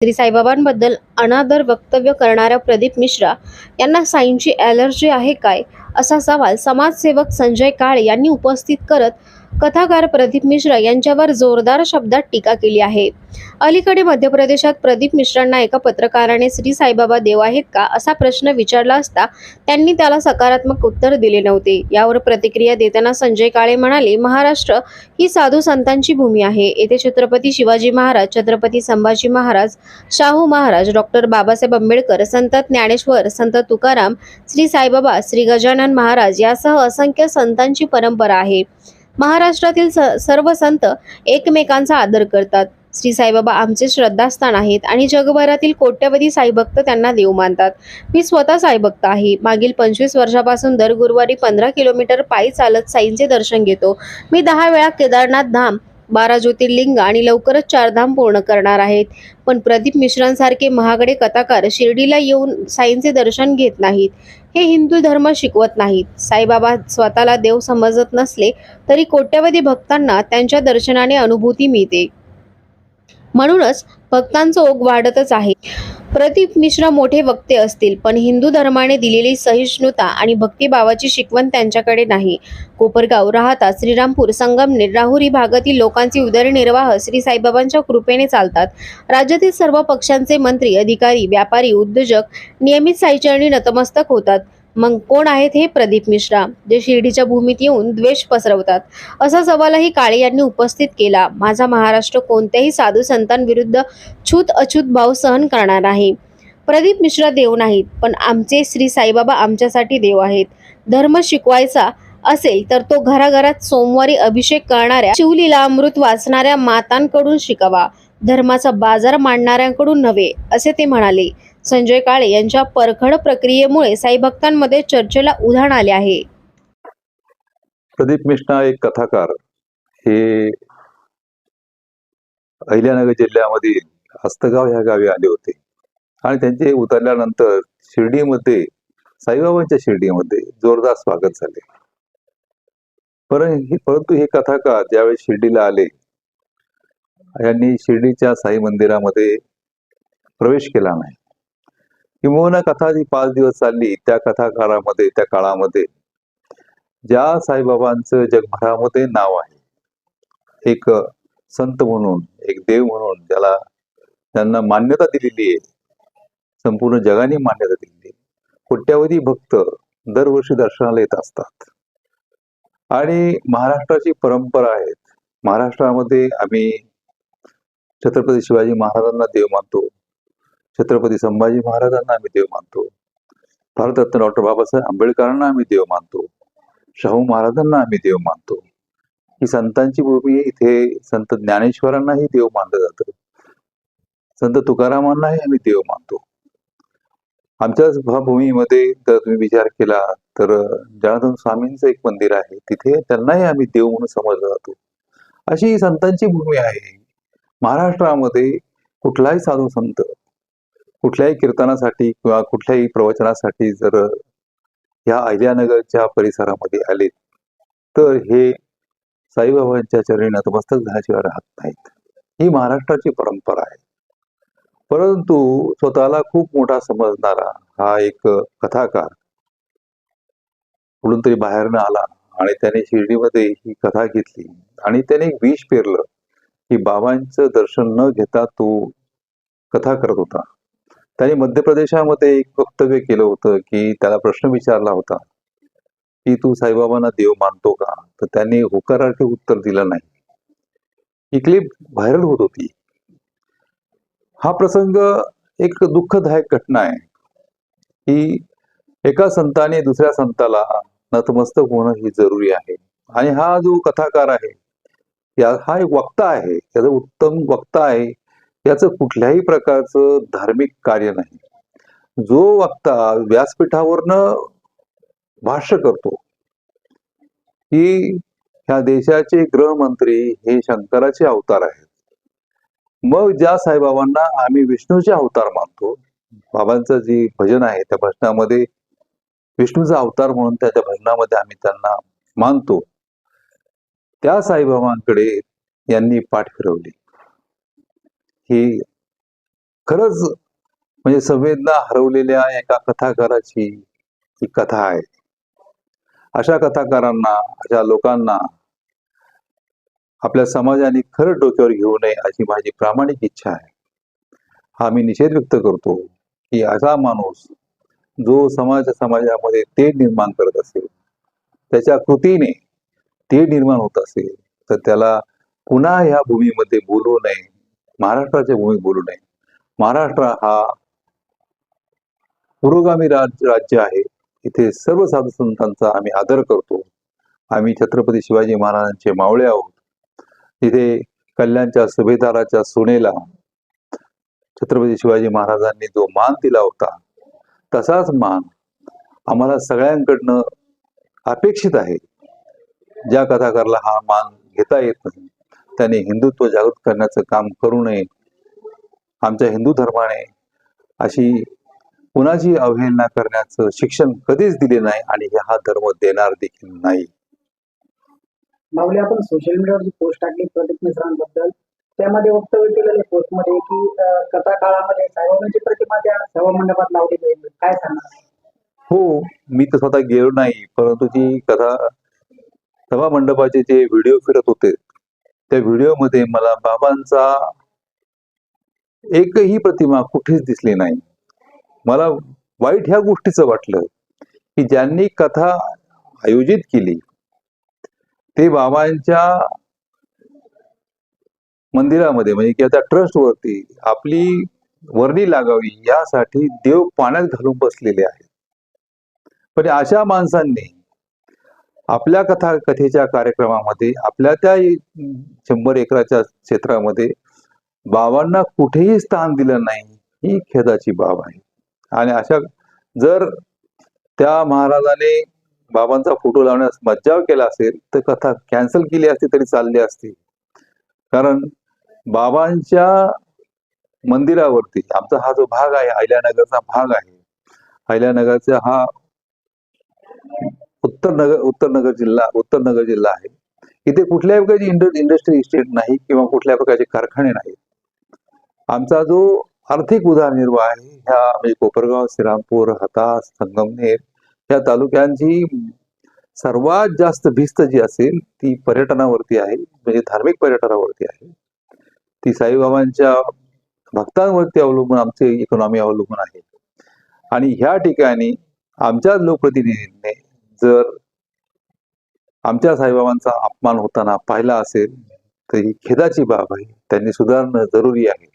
श्री साईबाबांबद्दल अनादर वक्तव्य करणाऱ्या प्रदीप मिश्रा यांना साईंची ॲलर्जी आहे काय? असा सवाल समाजसेवक संजय काळे यांनी उपस्थित करत कथाकार प्रदीप मिश्रा यांच्यावर जोरदार शब्दात टीका केली आहे. अलीकडे मध्य प्रदेशात प्रदीप मिश्रांना एका पत्रकाराने श्री साईबाबा देव आहेत का असा प्रश्न विचारला असता त्यांनी त्याला सकारात्मक उत्तर दिले नव्हते. यावर प्रतिक्रिया देताना संजय काळे म्हणाले महाराष्ट्र ही साधू संतांची भूमी आहे. येथे छत्रपती शिवाजी महाराज छत्रपती संभाजी महाराज शाहू महाराज डॉक्टर बाबासाहेब आंबेडकर संत ज्ञानेश्वर संत तुकाराम श्री साईबाबा श्री गजानन महाराज यासह असंख्य संतांची परंपरा आहे. महाराष्ट्रातील स- सर्व संत एकमेकांचा आदर करतात. श्री साईबाबा आमचे श्रद्धास्थान आहेत आणि जगभरातील कोट्यवधी साईभक्त त्यांना देव मानतात. मी स्वतः साईभक्त आहे. मागील पंचवीस वर्षापासून दर गुरुवारी पंधरा किलोमीटर पायी चालत साईंचे दर्शन घेतो. मी दहा वेळा केदारनाथ धाम बारा ज्योतिर्लिंग आणि लवकरच चारधाम पूर्ण करणार आहेत. पण प्रदीप मिश्रांसारखे महागडे कथाकार शिर्डीला येऊन साईंचे दर्शन घेत नाहीत. हे हिंदू धर्म शिकवत नाहीत. साईबाबा स्वतःला देव समजत नसले तरी कोट्यवधी भक्तांना त्यांच्या दर्शनाने अनुभूती मिळते. म्हणूनच भक्तांचं ओघ वाढतच आहे. प्रदीप मिश्रा मोठे वक्ते असतील पण हिंदू धर्माने दिलेली सहिष्णुता आणि भक्तिभावाची शिकवण त्यांच्याकडे नाही. कोपरगाव राहता श्रीरामपूर संगमनेर राहुरी भागातील लोकांचे उदरनिर्वाह श्री साईबाबांच्या कृपेने चालतात. राज्यातील सर्व पक्षांचे मंत्री अधिकारी व्यापारी उद्योजक नियमित साईचरणी नतमस्तक होतात. मग कोण आहेत हे प्रदीप मिश्रा जे शिर्डीच्या भूमीत येऊन द्वेष पसरवतात? असा सवालही काळे यांनी उपस्थित केला. माझा महाराष्ट्र कोणत्याही साधू संतांविरुद्ध छूत अछूत भाव सहन करणार नाही प्रदीप मिश्रा देव नाहीत पण आमचे श्री साईबाबा आमच्यासाठी देव आहेत. धर्म शिकवायचा असेल तर तो घराघरात सोमवारी अभिषेक करणाऱ्या शिवलीला अमृत वाचणाऱ्या मातांकडून शिकावा. धर्माचा बाजार मांडणाऱ्यांकडून नव्हे असे ते म्हणाले. संजय काळे यांच्या परखड प्रक्रियेमुळे साईभक्तांमध्ये चर्चेला उधाण आले आहे. प्रदीप मिश्रा एक कथाकार. हे अहिल्यानगर जिल्ह्यामधील हस्तगाव ह्या गावी आले होते. आणि त्यांचे उतरल्यानंतर शिर्डीमध्ये साईबाबांच्या शिर्डीमध्ये जोरदार स्वागत झाले. परंतु हे कथाकार ज्यावेळी शिर्डीला आले यांनी शिर्डीच्या साई मंदिरामध्ये प्रवेश केला नाही. किंबहुना कथा जी पाच दिवस चालली त्या कथाकारामध्ये त्या काळामध्ये ज्या साईबाबांचं जगभरामध्ये नाव आहे. एक संत म्हणून एक देव म्हणून ज्याला त्यांना मान्यता दिलेली आहे. संपूर्ण जगाने मान्यता दिलेली आहे. कोट्यावधी भक्त दरवर्षी दर्शनाला येत असतात. आणि महाराष्ट्राची परंपरा आहेत महाराष्ट्रामध्ये आम्ही छत्रपती शिवाजी महाराजांना देव मानतो. छत्रपती संभाजी महाराजांना आम्ही देव मानतो. भारतरत्न डॉक्टर बाबासाहेब आंबेडकरांना आम्ही देव मानतो. शाहू महाराजांना आम्ही देव मानतो. ही संतांची भूमी इथे संत ज्ञानेश्वरांनाही देव मानलं जातं. संत तुकारामांनाही आम्ही देव मानतो. आमच्याच भूमीमध्ये जर तुम्ही विचार केला तर जनार्दन स्वामींचं एक मंदिर आहे. तिथे त्यांनाही आम्ही देव म्हणून समजलं जातो. अशी ही संतांची भूमी आहे. महाराष्ट्रामध्ये कुठलाही साधू संत कुठल्याही कीर्तनासाठी किंवा कुठल्याही प्रवचनासाठी जर या अहिल्यानगरच्या परिसरामध्ये आले तर हे साईबाबांच्या चरणी नतमस्तक झाल्याशिवाय राहत नाहीत. ही महाराष्ट्राची परंपरा आहे. परंतु स्वतःला खूप मोठा समजणारा हा एक कथाकार कुठून तरी बाहेरनं आला आणि त्याने शिर्डीमध्ये ही कथा घेतली आणि त्याने एक विष पेरलं की बाबांचं दर्शन न घेता तो कथा करत होता. त्यांनी मध्य प्रदेशामध्ये एक वक्तव्य केलं होतं की त्याला प्रश्न विचारला होता की तू साईबाबांना देव मानतो का? तर त्यांनी होकारार्थ उत्तर दिलं नाही. ही क्लिप व्हायरल होत होती. हा प्रसंग एक दुःखदायक घटना आहे. की एका संताने दुसऱ्या संताला नतमस्तक होणं ही जरुरी आहे. आणि हा जो कथाकार आहे या हा एक वक्ता आहे त्याचं उत्तम वक्ता आहे. याचं कुठल्याही प्रकारचं धार्मिक कार्य नाही. जो वक्ता व्यासपीठावरनं भाष्य करतो की ह्या देशाचे गृहमंत्री हे शंकराचे अवतार आहेत. मग ज्या साईबाबांना आम्ही विष्णूचे अवतार मानतो बाबांचं जी भजन आहे त्या भजनामध्ये विष्णूचा अवतार म्हणून त्याच्या भजनामध्ये आम्ही त्यांना मानतो. त्या साईबाबांकडे यांनी पाठ फिरवली. ही खरंच म्हणजे संवेदना हरवलेल्या एका कथाकाराची ही कथा आहे. अशा कथाकारांना अशा लोकांना आपल्या समाजाने खरं डोक्यावर घेऊ नये अशी माझी प्रामाणिक इच्छा आहे. हा मी निषेध व्यक्त करतो की असा माणूस जो समाज समाजामध्ये ते निर्माण करत असेल त्याच्या कृतीने ते निर्माण होत असेल तर त्याला पुन्हा ह्या भूमीमध्ये बोलू नये. महाराष्ट्राच्या भूमीत बोलू नये. महाराष्ट्र हा पुरोगामी राज राज्य आहे. इथे सर्व साधू संतांचा आम्ही आदर करतो. आम्ही छत्रपती शिवाजी महाराजांचे मावळे आहोत. इथे कल्याणच्या सुभेदाराच्या सुनेला छत्रपती शिवाजी महाराजांनी जो मान दिला होता तसाच मान आम्हाला सगळ्यांकडनं अपेक्षित आहे. ज्या कथाकारला हा मान घेता येत नाही त्याने हिंदुत्व जागृत करण्याचं काम करू नये. आमच्या हिंदू धर्माने अशी कुणाची अवहेलना करण्याचं शिक्षण कधीच दिले नाही आणि हा धर्म देणार देखील नाही. माऊली आपण सोशल मीडियावर जी पोस्ट टाकली प्रदीप मिश्रांबद्दल. त्यामध्ये वक्तव्य केलेले पोस्टमध्ये की कथा काळामध्ये साईबाबांची प्रतिमा त्या सभा मंडपात लावलेली आहे काय सांगणार? हो मी तर स्वतः गेलो नाही परंतु ती कथा सभा मंडपाचे जे व्हिडिओ फिरत होते त्या व्हिडिओमध्ये मला बाबांचा एकही प्रतिमा कुठेच दिसली नाही. मला वाईट ह्या गोष्टीचं वाटलं की ज्यांनी कथा आयोजित केली ते बाबांच्या मंदिरामध्ये म्हणजे किंवा त्या ट्रस्टवरती आपली वर्णी लागावी यासाठी देव पाण्यात घालून बसलेले आहेत. पण अशा माणसांनी आपल्या कथा कथेच्या कार्यक्रमामध्ये आपल्या त्या शंभर एकराच्या क्षेत्रामध्ये बाबांना कुठेही स्थान दिलं नाही ही खेदाची बाब आहे. आणि अशा जर त्या महाराजाने बाबांचा फोटो लावण्यास मज्जाव केला असेल तर कथा कॅन्सल केली असती तरी चालली असती. कारण बाबांच्या मंदिरावरती आमचा हा जो भाग आहे अहिल्यानगरचा भाग आहे. अहिल्यानगरचा हा उत्तर नगर उत्तर नगर जिल्हा उत्तर नगर जिल्हा आहे. इथे कुठल्याही प्रकारची इंड इंडस्ट्री इस्टेट नाही किंवा कुठल्या प्रकारचे कारखाने नाहीत. आमचा जो आर्थिक उदरनिर्वाह आहे ह्या म्हणजे कोपरगाव श्रीरामपूर हतास संगमनेर ह्या तालुक्यांची सर्वात जास्त भिस्त जी असेल ती पर्यटनावरती आहे म्हणजे धार्मिक पर्यटनावरती आहे. ती साईबाबांच्या भक्तांवरती अवलंबून आमची इकॉनॉमी अवलंबून आहे. आणि ह्या ठिकाणी आमच्या लोकप्रतिनिधींनी जर आमच्या साईबाबांचा अपमान होताना पाहिला असेल तर ही खेदाची बाब आहे. त्यांनी सुधारणं जरुरी आहे.